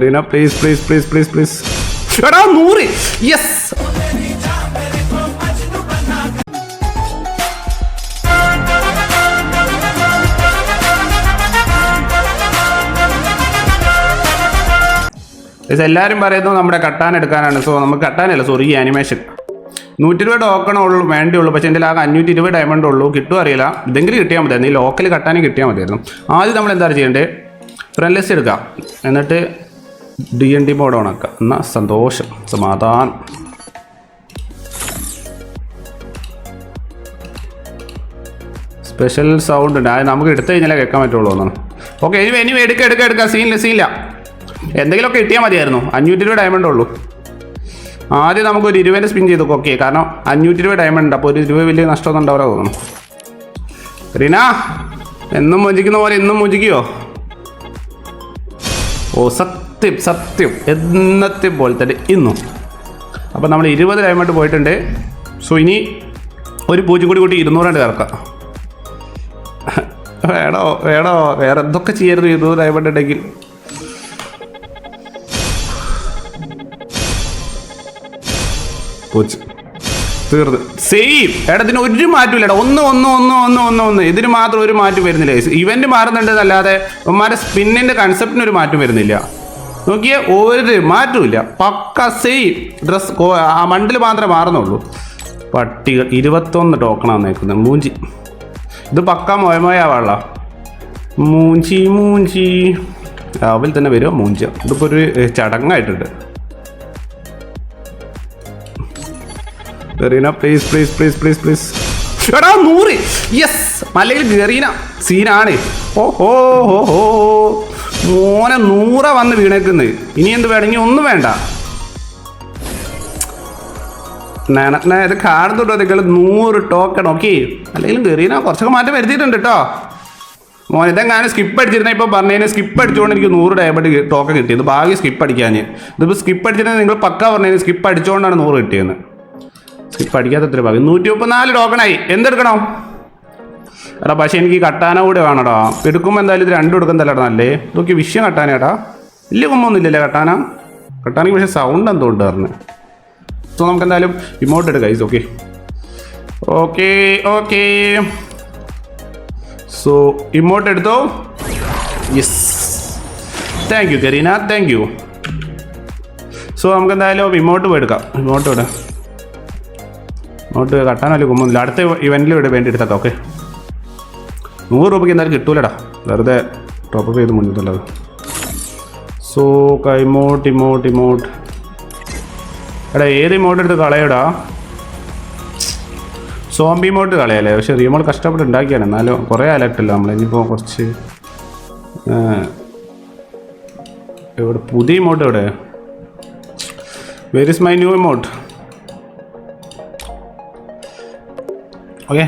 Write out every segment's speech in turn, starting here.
Reena please please please please please എടാ നൂറ്. Yes എല്ലാവരും പറയുന്നു നമ്മുടെ കട്ടാൻ എടുക്കാനാണ്. സോ നമുക്ക് കട്ടാനല്ല സോറി ഈ ആനിമേഷൻ നൂറ്റി ഇരുപത് ടോക്കണേ ഉള്ളൂ വേണ്ടിയുള്ളൂ. പക്ഷേ എന്റെ ആകെ അഞ്ഞൂറ്റി ഇരുപത് ഡയമണ്ട് ഉള്ളൂ. കിട്ടും അറിയില്ല. ഇതെങ്കിലും കിട്ടിയാൽ മതിയായിരുന്നു ഈ ലോക്കൽ കട്ടാനും കിട്ടിയാൽ മതിയായിരുന്നു. ആദ്യം നമ്മൾ എന്താ ചെയ്യേണ്ടത്? ഫ്രണ്ട് ലിസ്റ്റ് എടുക്കാം. എന്നിട്ട് ഡി എൻ ഡി മോഡ് ഓണാക്കുക എന്നാൽ സന്തോഷം. സമാധാനം. സ്പെഷ്യൽ സൗണ്ട് ഉണ്ട് അത് നമുക്ക് എടുത്തു കഴിഞ്ഞാലേ കേൾക്കാൻ പറ്റുള്ളൂ എന്നാണ്. ഓക്കെ ഇനി ഇനി എടുക്കുക എടുക്കുക എടുക്കുക സീനില്ല സീനില്ല. എന്തെങ്കിലുമൊക്കെ കിട്ടിയാൽ മതിയായിരുന്നു. അഞ്ഞൂറ്റി രൂപ ഡയമണ്ട് ഉള്ളൂ. ആദ്യം നമുക്ക് ഒരു ഇരുപതിന് സ്പിൻ ചെയ്തു. ഓക്കെ കാരണം അഞ്ഞൂറ്റി രൂപ ഡയമണ്ട് ഉണ്ട്. അപ്പോൾ ഒരു രൂപ വലിയ നഷ്ടമൊന്നും ഉണ്ടാവില്ല തോന്നുന്നു. റീന എന്നും മോചിക്കുന്ന പോലെ ഇന്നും മോചിക്കുകയോ ഓ സത്യം. സത്യം സത്യം. എന്നത്തെ പോലെ തന്നെ ഇന്നും. അപ്പോൾ നമ്മൾ ഇരുപത് ഡയമണ്ട് പോയിട്ടുണ്ട്. സോ ഇനി ഒരു പൂജ്യം കൂടി കൂട്ടി ഇരുന്നൂറാണ്ട് ചേർക്കാം. വേണോ? വേണോ? വേറെ എന്തൊക്കെ ചെയ്യരുത് ഇരുന്നൂറ് ഡയമണ്ട് ഉണ്ടെങ്കിൽ കോച്ച് തീർന്ന്. സെയിം എടാ ഇതിന് ഒരു മാറ്റമില്ലടാ ഒന്ന് ഒന്ന് ഒന്ന് ഒന്ന് ഒന്ന് ഒന്ന്. ഇതിന് മാത്രം ഒരു മാറ്റം വരുന്നില്ല. ഇവന്റ് മാറുന്നുണ്ട് അല്ലാതെ ഉമ്മാരുടെ സ്പിന്നിന്റെ കൺസെപ്റ്റിന് ഒരു മാറ്റം വരുന്നില്ല. നോക്കിയേ ഒരു മാറ്റമില്ല പക്ക സെയിം ഡ്രസ് ആ മണ്ടിൽ മാത്രമേ മാറുന്നുള്ളൂ. പട്ടികൾ ഇരുപത്തൊന്ന് ടോക്കണാണ് നിൽക്കുന്നത് മൂഞ്ചി. ഇത് പക്ക മൊയമോയാവാള മൂഞ്ചി മൂഞ്ചി. രാവിലെ തന്നെ വരുമോ മൂഞ്ച. ഇതിപ്പോൾ ഒരു ചടങ്ങായിട്ടുണ്ട്. ഗറീന please please please please please എടാ നൂറ്. യെസ് മലയിൽ ഗറീന. സീനാണ് ഓ ഹോ ഹോ ഹോ. മോനെ നൂറ വന്ന് വീണേക്കുന്നത് ഇനി എന്ത് വേണമെങ്കിൽ ഒന്നും വേണ്ട. ഇത് കാണുന്നുണ്ടോ നിങ്ങൾ നൂറ് ടോക്കൺ ഓക്കെ അല്ലെങ്കിൽ കയറിയാ കുറച്ചൊക്കെ മാറ്റം വരുത്തിയിട്ടുണ്ട് കേട്ടോ മോൻ ഇതെങ്ങാനും സ്കിപ്പ് അടിച്ചിരുന്ന ഇപ്പോൾ പറഞ്ഞതിന് സ്കിപ്പ് അടിച്ചുകൊണ്ട് എനിക്ക് നൂറ് ഡയബഡ് ടോക്കൺ കിട്ടിയത് ഭാഗ്യം സ്കിപ്പ് അടിക്കാൻ ഇതിപ്പോൾ സ്കിപ്പ് അടിച്ചിരുന്നത് നിങ്ങൾ പക്ക പറഞ്ഞതിന് സ്കിപ്പ് അടിച്ചുകൊണ്ടാണ് നൂറ് കിട്ടിയത് സ്കിപ്പ് അടിക്കാത്ത ഇത്ര ഭാഗ്യം. നൂറ്റി മുപ്പത്തിനാല് ടോക്കണായി എന്തെടുക്കണം? എടാ പക്ഷേ എനിക്ക് കട്ടാന കൂടെ വേണടാ. എടുക്കുമ്പോൾ എന്തായാലും ഇത് രണ്ടും എടുക്കുന്നതല്ലടാ നല്ലേ. നോക്കി വിഷയം കട്ടാനേടാ. വലിയ കുമ്പൊന്നുമില്ലല്ലേ കട്ടാന? കട്ടാനയ്ക്ക് പക്ഷേ സൗണ്ട് എന്തോ ഉണ്ട് പറഞ്ഞു. സോ നമുക്ക് എന്തായാലും ഇമോട്ട് എടുക്കാം is okay okay okay so emote എടുത്തോ? Yes thank you Kareena thank you so നമുക്ക് എന്തായാലും ഇമോട്ട് പോയി എടുക്കാം. ഇമോട്ട് വിടാം ഇമോട്ട് കട്ടാനല്ലേ കുമ്പൊന്നുമില്ല അടുത്ത ഇവന്റിൽ ഇവിടെ വേണ്ടി എടുത്തോ ഓക്കെ നൂറ് രൂപയ്ക്ക് എന്തായാലും കിട്ടൂലടാ. വെറുതെ ടോപ്പ് ചെയ്ത് മുന്നിട്ടുള്ളത്. സോ കൈമോട്ട് ഇമോട്ട് ഇമോട്ട്. എടാ ഏത് ഇമോട്ട് എടുത്ത് കളയടാ? സോംബി ഇമോട്ട് കളയല്ലേ? പക്ഷെ റീമോൾ കഷ്ടപ്പെട്ട് ഉണ്ടാക്കിയാണ്. എന്നാലും കുറേ അലക്ടില്ല നമ്മൾ ഇനിയിപ്പോൾ കുറച്ച് എവിടെ? പുതിയ ഇമോട്ട് എവിടെ? Very is my new emote? Okay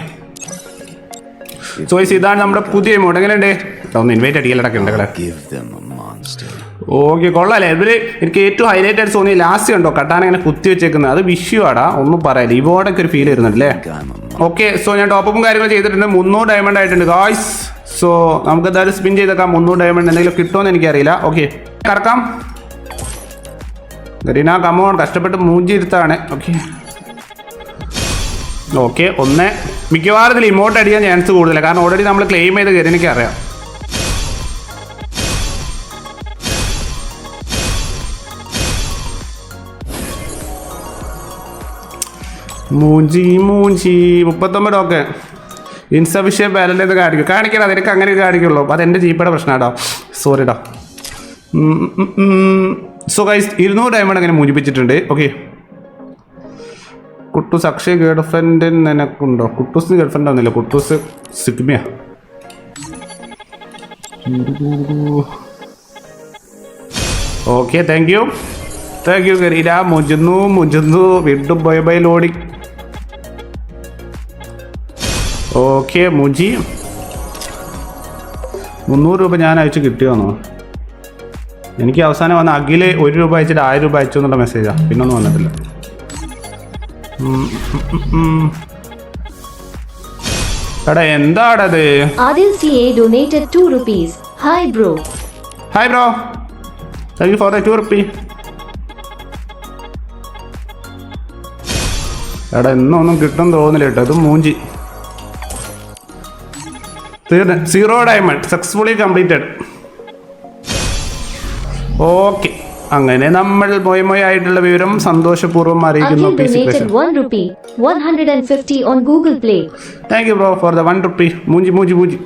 so ഇതാണ് നമ്മുടെ പുതിയ മോഡ് എങ്ങനെയുണ്ട്? ഒന്ന് ഇൻവൈറ്റ് അടിക്കലടക്കം ഉണ്ട്. ഓക്കെ കൊള്ളാല്ലേ ഇവർ എനിക്ക് ഏറ്റവും ഹൈലൈറ്റ് ആയിട്ട് തോന്നിയ ലാസ്റ്റ് കണ്ടോ? കട്ടാൻ ഇങ്ങനെ കുത്തി വെച്ചേക്കുന്നത്. അത് വിഷു ആടാ. ഒന്നും പറയാല്ല ഇവോടൊക്കെ ഒരു ഫീൽ വരുന്നുണ്ടല്ലേ? ഓക്കെ സോ ഞാൻ ടോപ്പും കാര്യങ്ങളും ചെയ്തിട്ടുണ്ട്. മുന്നൂറ് ഡയമണ്ട് ആയിട്ടുണ്ട് ഗായ്സ് സോ നമുക്ക് എന്തായാലും സ്പിൻ ചെയ്തേക്കാം. മുന്നൂറ് ഡയമണ്ട് എന്തെങ്കിലും കിട്ടുമെന്ന് എനിക്കറിയില്ല. ഓക്കെ കറക്കാം. ഗരീന കമോൺ കഷ്ടപ്പെട്ട് മൂഞ്ചിരുത്താണ് ഓക്കെ ഓക്കെ ഒന്ന്. മിക്കവാറും ഇതിൽ ഇമോട്ട് അടിക്കാൻ ചാൻസ് കൂടുതലാണ് കാരണം ഓൾറെഡി നമ്മൾ ക്ലെയിം ചെയ്ത് കയറി അറിയാം മൂഞ്ചി മൂഞ്ചി. മുപ്പത്തൊമ്പത് ഓക്കെ ഇൻസഫിഷ്യൻ ബാലൻസ് എന്ന് കാണിക്കും. കാണിക്കണം നിനക്ക് അങ്ങനെ കാണിക്കുള്ളൂ. അത് എന്റെ ജീപ്പയുടെ പ്രശ്നമാട്ടോ സോറിടാ സോ ഗൈസ് ഇരുന്നൂറ് ഡയമണ്ട് അങ്ങനെ മൂഞ്ചിപ്പിച്ചിട്ടുണ്ട്. Okay Kuttoos Akshay girlfriend നിനക്കുണ്ടോ? കുട്ടൂസിന് ഗേൾ ഫ്രണ്ട് ഒന്നുമില്ല. കുട്ടൂസ് സിഗ്മിയ. Okay thank you thank you കരീല മുജുന്നു മുജുന്നു. വീണ്ടും ബൈ ബൈ ലോഡി. ഓക്കെ മുജി. മുന്നൂറ് രൂപ ഞാൻ അയച്ച് കിട്ടിയോന്നോ? എനിക്ക് അവസാനം വന്ന അഖിൽ ഒരു രൂപ അയച്ചിട്ട് ആയിരം രൂപ അയച്ചു എന്നുള്ള മെസ്സേജാണ് പിന്നൊന്നും വന്നിട്ടില്ല. എടാ എന്താടത്? Adil C A donated 2 rupees hi bro hi bro thank you for the two rupee എടാ ഇന്നൊന്നും കിട്ടും തോന്നില്ല കേട്ടോ ഇത് മൂഞ്ചി. തീർന്ന്. Zero diamond successfully completed okay അങ്ങനെ നമ്മൾ മൊയ മൊയ വിവരം സന്തോഷപൂർവം അറിയിക്കുന്നു. Akhil donated 1 rupee, 150 on Google Play. Thank you bro for the one rupee മൂഞ്ചി മൂഞ്ചി മൂഞ്ചി.